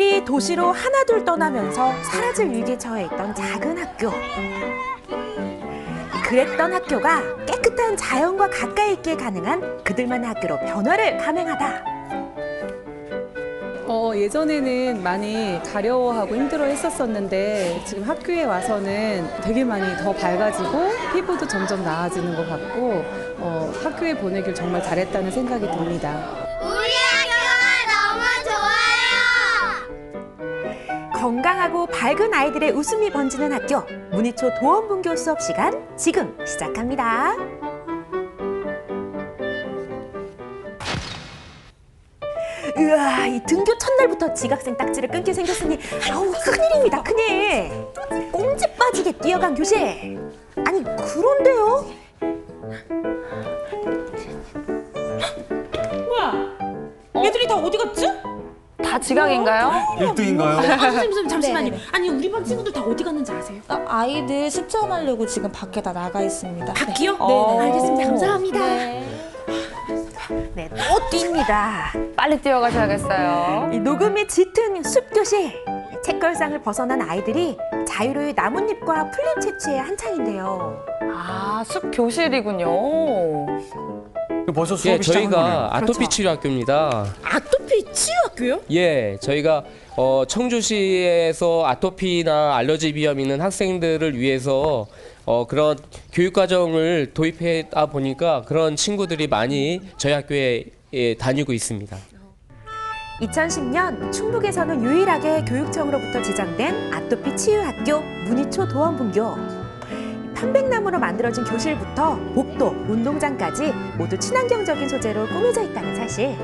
아이들이 도시로 하나둘 떠나면서 사라질 위기에 처해 있던 작은 학교. 그랬던 학교가 깨끗한 자연과 가까이 있기에 가능한 그들만의 학교로 변화를 감행하다. 어, 예전에는 많이 가려워하고 힘들어 했었었는데 지금 학교에 와서는 되게 많이 더 밝아지고 피부도 점점 나아지는 것 같고 어, 학교에 보내길 정말 잘했다는 생각이 듭니다. 밝은 아이들의 웃음이 번지는 학교 문희초 도원분교 수업 시간 지금 시작합니다. 으아, 이 등교 첫날부터 지각생 딱지를 끊게 생겼으니 아우 큰일입니다, 큰일. 꽁지 빠지게 뛰어간 교실. 아니 그런데요? 뭐야? 얘들이 다 어디 갔지? 다 지각인가요? 1등인가요? 아, 선생님, 선생님 잠시만요. 네. 아니 우리 반 친구들 다 어디 갔는지 아세요? 아, 아이들 수천하려고 지금 밖에 다 나가 있습니다. 밖이요? 어. 알겠습니다. 감사합니다. 네, 또 뜁니다. 빨리 뛰어가셔야겠어요. 이 녹음이 짙은 숲교실. 책걸상을 벗어난 아이들이 자유로이 나뭇잎과 풀잎 채취에 한창인데요. 아, 숲 교실이군요. 벌써 수업이 예, 시작한 거네요. 저희가 아토피 그렇죠. 치료 학교입니다. 치유학교요? 예, 저희가 어, 청주시에서 아토피나 알러지 비염 있는 학생들을 위해서 어, 그런 교육 과정을 도입하다 보니까 그런 친구들이 많이 저희 학교에 예, 다니고 있습니다. 2010년 충북에서는 유일하게 교육청으로부터 지정된 아토피 치유학교 문희초 도원분교. 편백나무로 만들어진 교실부터 복도, 운동장까지 모두 친환경적인 소재로 꾸며져 있다는 사실.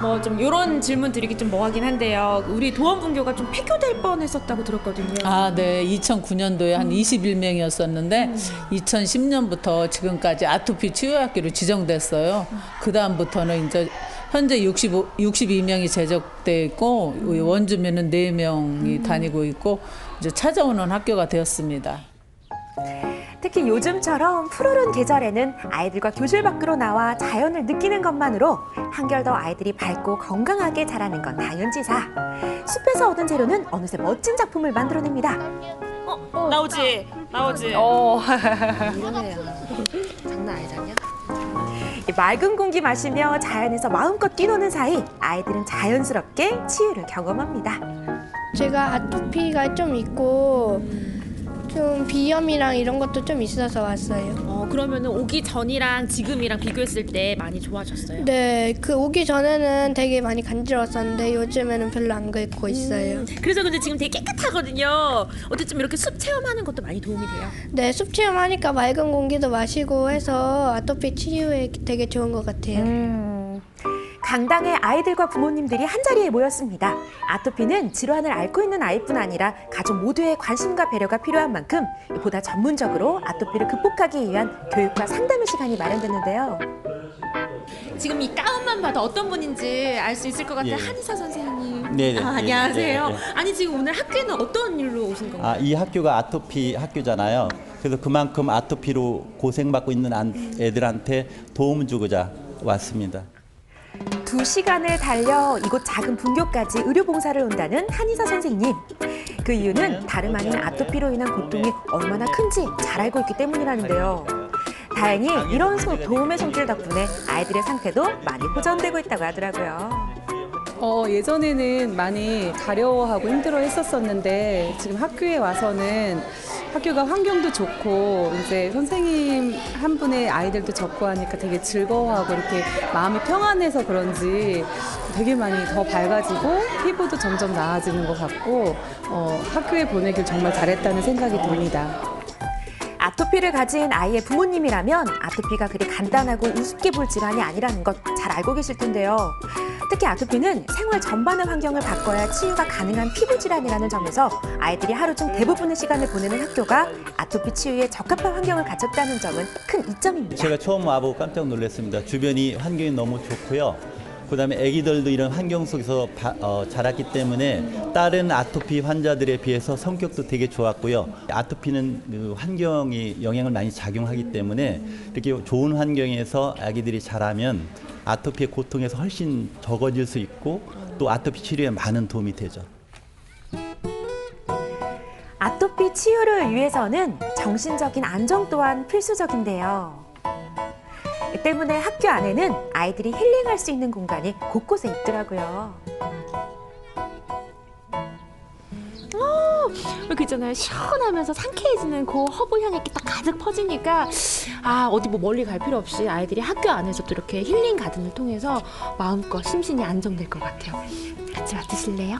뭐 좀 이런 질문 드리기 좀 뭐하긴 한데요. 우리 도원 분교가 좀 폐교될 뻔했었다고 들었거든요. 아, 네. 2009년도에 한 21명이었었는데 2010년부터 지금까지 아토피 치유학교로 지정됐어요. 그 다음부터는 이제 현재 65, 62명이 제적돼 있고 원주민은 4명이 다니고 있고 이제 찾아오는 학교가 되었습니다. 특히 요즘처럼 푸르른 계절에는 아이들과 교실 밖으로 나와 자연을 느끼는 것만으로 한결 더 아이들이 밝고 건강하게 자라는 건 당연지사. 숲에서 얻은 재료는 어느새 멋진 작품을 만들어냅니다. 나오지, 나오지. 어, 이 맑은 공기 마시며 자연에서 마음껏 뛰노는 사이 아이들은 자연스럽게 치유를 경험합니다. 제가 아토피가 좀 있고 좀 비염이랑 이런 것도 좀 있어서 왔어요. 어 그러면은 오기 전이랑 지금이랑 비교했을 때 많이 좋아졌어요. 네, 그 오기 전에는 되게 많이 간지러웠었는데 요즘에는 별로 안 그렇고 있어요. 그래서 근데 지금 되게 깨끗하거든요. 어쨌든 이렇게 숲 체험하는 것도 많이 도움이 돼요. 네, 숲 체험하니까 맑은 공기도 마시고 해서 아토피 치유에 되게 좋은 것 같아요. 음, 강당에 아이들과 부모님들이 한자리에 모였습니다. 아토피는 질환을 앓고 있는 아이뿐 아니라 가족 모두의 관심과 배려가 필요한 만큼 보다 전문적으로 아토피를 극복하기 위한 교육과 상담의 시간이 마련됐는데요. 지금 이 가운만 봐도 어떤 분인지 알 수 있을 것 같아요. 예. 한의사 선생님. 네네. 아, 예, 안녕하세요. 예, 예. 아니 지금 오늘 학교에는 어떤 일로 오신 건가요? 아, 이 학교가 아토피 학교잖아요. 그래서 그만큼 아토피로 고생받고 있는 안- 애들한테 도움을 주고자 왔습니다. 두 시간을 달려 이곳 작은 분교까지 의료 봉사를 온다는 한의사 선생님. 그 이유는 다름 아닌 아토피로 인한 고통이 얼마나 큰지 잘 알고 있기 때문이라는데요. 다행히 이런 소- 도움의 손길 덕분에 아이들의 상태도 많이 호전되고 있다고 하더라고요. 어, 예전에는 많이 가려워하고 힘들어 했었었는데 지금 학교에 와서는 학교가 환경도 좋고 이제 선생님 한 분의 아이들도 적고 하니까 되게 즐거워하고 이렇게 마음이 평안해서 그런지 되게 많이 더 밝아지고 피부도 점점 나아지는 것 같고 어, 학교에 보내길 정말 잘했다는 생각이 듭니다. 아토피를 가진 아이의 부모님이라면 아토피가 그리 간단하고 우습게 볼 질환이 아니라는 것 잘 알고 계실 텐데요. 특히 아토피는 생활 전반의 환경을 바꿔야 치유가 가능한 피부 질환이라는 점에서 아이들이 하루 중 대부분의 시간을 보내는 학교가 아토피 치유에 적합한 환경을 갖췄다는 점은 큰 이점입니다. 제가 처음 와보고 깜짝 놀랐습니다. 주변이 환경이 너무 좋고요. 그다음에 아기들도 이런 환경 속에서 바- 어, 자랐기 때문에 다른 아토피 환자들에 비해서 성격도 되게 좋았고요. 아토피는 그 환경이 영향을 많이 작용하기 때문에 이렇게 좋은 환경에서 아기들이 자라면 아토피의 고통에서 훨씬 적어질 수 있고 또 아토피 치료에 많은 도움이 되죠. 아토피 치유를 위해서는 정신적인 안정 또한 필수적인데요. 이 때문에 학교 안에는 아이들이 힐링할 수 있는 공간이 곳곳에 있더라고요. 그 있잖아요. 시원하면서 상쾌해지는 그 허브 향이 이렇게 딱 가득 퍼지니까 아 어디 뭐 멀리 갈 필요 없이 아이들이 학교 안에서도 이렇게 힐링 가든을 통해서 마음껏 심신이 안정될 것 같아요. 같이 맡으실래요?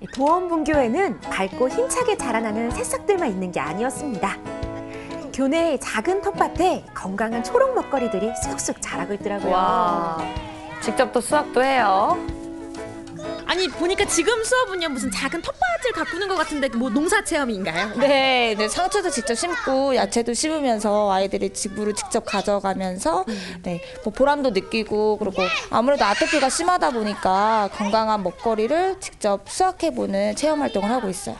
이 도원분교에는 밝고 힘차게 자라나는 새싹들만 있는 게 아니었습니다. 교내의 작은 텃밭에 건강한 초록 먹거리들이 쑥쑥 자라고 있더라고요. 와. 직접 또 수확도 해요. 아니 보니까 지금 수업은요 무슨 작은 텃밭을 가꾸는 것 같은데 뭐 농사 체험인가요? 네, 네, 상추도 직접 심고 야채도 심으면서 아이들이 집으로 직접 가져가면서 네, 뭐 보람도 느끼고 그리고 아무래도 아토피가 심하다 보니까 건강한 먹거리를 직접 수확해보는 체험 활동을 하고 있어요.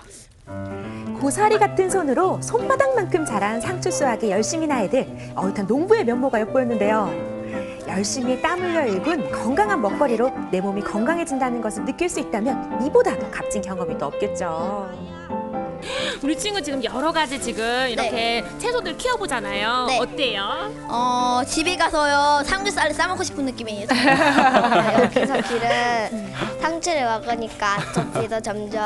고사리 같은 손으로 손바닥만큼 자란 상추 수확에 열심히 나 아이들 어엿한 농부의 면모가 엿보였는데요. 열심히 땀 흘려 일군 건강한 먹거리로 내 몸이 건강해진다는 것을 느낄 수 있다면 이보다 더 값진 경험이 또 없겠죠. 우리 친구 지금 여러 가지 지금 이렇게 채소들 키워보잖아요. 네. 어때요? 어 집에 가서요 삼겹살을 싸먹고 싶은 느낌이에요. 여기서 길은 상추를 먹으니까 아토피도 점점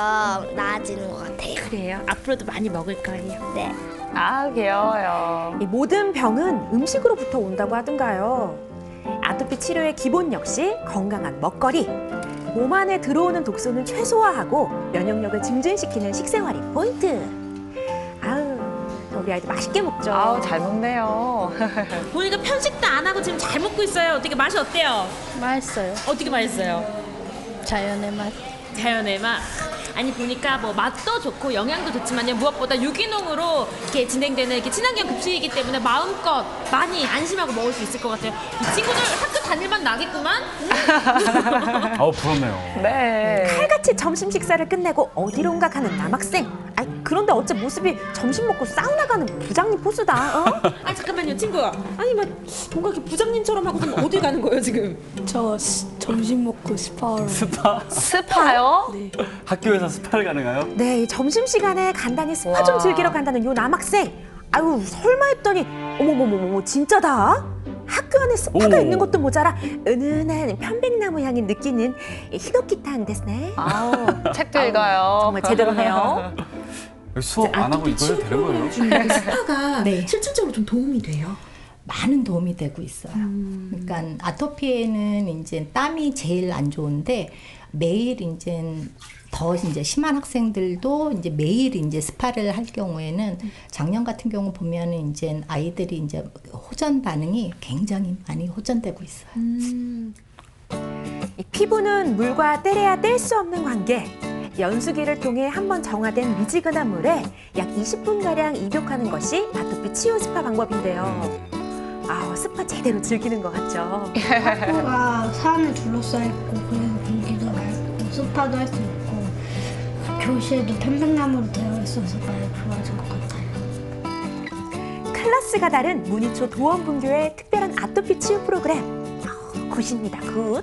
나아지는 것 같아요. 그래요. 앞으로도 많이 먹을 거예요. 네. 아, 귀여워요. 이 모든 병은 음식으로부터 온다고 하던가요. 아토피 치료의 기본 역시 건강한 먹거리. 몸 안에 들어오는 독소는 최소화하고 면역력을 증진시키는 식생활이 포인트. 아우, 우리 아이들 맛있게 먹죠. 아우, 잘 먹네요. 보니까 편식도 안 하고 지금 잘 먹고 있어요. 어떻게 맛이 어때요? 맛있어요. 어떻게 맛있어요? 자연의 맛. 자연의 맛. 아니 보니까 뭐 맛도 좋고 영양도 좋지만요 무엇보다 유기농으로 이렇게 진행되는 이렇게 친환경 급식이기 때문에 마음껏 많이 안심하고 먹을 수 있을 것 같아요. 이 친구들 학교 다닐만 나겠구만. 아우 부럽네요. 네. 칼같이 점심 식사를 끝내고 어디론가 가는 남학생. 아, 그런데 어째 모습이 점심 먹고 사우나 가는 부장님 포스다. 어? 아 잠깐만요 친구. 아니 막 뭔가 이렇게 부장님처럼 하고 좀 어디 가는 거예요 지금? 저 점심 먹고 스파로. 스파 스파요? 학교에서 스파를 가능해요? 네, 점심 시간에 간단히 스파 좀 와. 즐기러 간다는 요 남학생. 아유, 설마 했더니 어머머머머 진짜다. 학교 안에 스파가 오. 있는 것도 모자라 은은한 편백나무 향이 느끼는 이 히노키탄 데스네. 아우, 책도 읽어요. 정말 제대로네요. 수업 안 하고 이거 해도 되는 거예요? 스파가 네. 실질적으로 좀 도움이 돼요. 많은 도움이 되고 있어요. 그러니까 아토피에는 이제 땀이 제일 안 좋은데 매일 이제 더 이제 심한 학생들도 이제 매일 이제 스파를 할 경우에는 작년 같은 경우 보면은 이제 아이들이 이제 호전 반응이 굉장히 많이 호전되고 있어요. 이 피부는 물과 떼래야 뗄 수 없는 관계. 연수기를 통해 한 번 정화된 미지근한 물에 약 20분가량 입욕하는 것이 아토피 치유 스파 방법인데요. 아, 스파 제대로 즐기는 것 같죠? 학교가 산에 둘러싸여 있고 그래서 공기도 맑고 스파도 할 수 있고 교실도 편백나무로 되어 있어서 많이 좋아진 것 같아요. 클래스가 다른 문희초 도원분교의 특별한 아토피 치유 프로그램. 아, 굿입니다, 굿.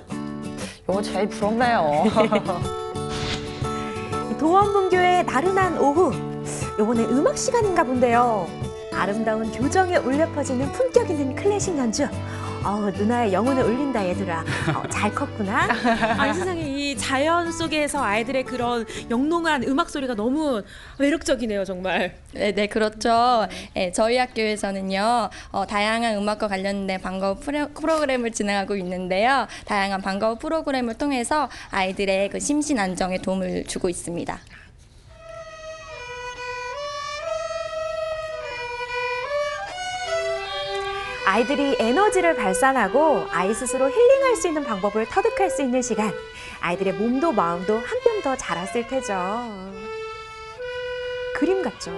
이거 제일 부럽네요. 도원분교의 나른한 오후. 요번에 음악 시간인가 본데요. 아름다운 교정에 울려 퍼지는 품격 있는 클래식 연주. 어, 누나의 영혼을 울린다 얘들아. 어, 잘 컸구나. 아니 세상에 이 자연 속에서 아이들의 그런 영롱한 음악 소리가 너무 매력적이네요 정말. 네, 네, 그렇죠. 네, 저희 학교에서는요, 어, 다양한 음악과 관련된 방과후 프로, 프로그램을 진행하고 있는데요. 다양한 방과후 프로그램을 통해서 아이들의 그 심신 안정에 도움을 주고 있습니다. 아이들이 에너지를 발산하고 아이 스스로 힐링할 수 있는 방법을 터득할 수 있는 시간. 아이들의 몸도 마음도 한 뼘 더 자랐을 테죠. 그림 같죠.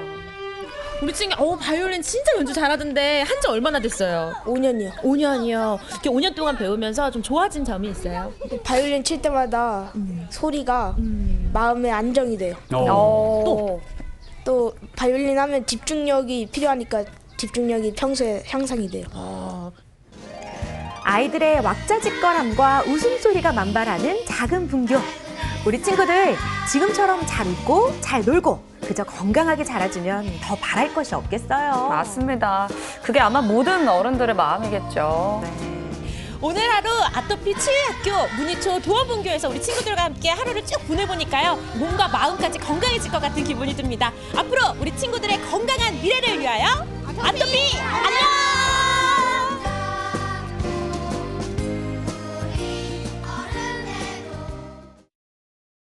우리 친구 어 바이올린 진짜 연주 잘하던데 한 지 얼마나 됐어요? 5년이요. 5년이요. 이렇게 5년 동안 배우면서 좀 좋아진 점이 있어요? 바이올린 칠 때마다 소리가 마음에 안정이 돼요. 어. 또, 또 바이올린 하면 집중력이 필요하니까 집중력이 평소에 향상이 돼요. 아이들의 왁자지껄함과 웃음소리가 만발하는 작은 분교. 우리 친구들 지금처럼 잘 웃고 잘 놀고 그저 건강하게 자라주면 더 바랄 것이 없겠어요. 맞습니다. 그게 아마 모든 어른들의 마음이겠죠. 오늘 하루 아토피 치유학교 문희초 도어분교에서 우리 친구들과 함께 하루를 쭉 보내보니까요. 몸과 마음까지 건강해질 것 같은 기분이 듭니다. 앞으로 우리 친구들의 건강한 미래를 위하여 아토피 안녕!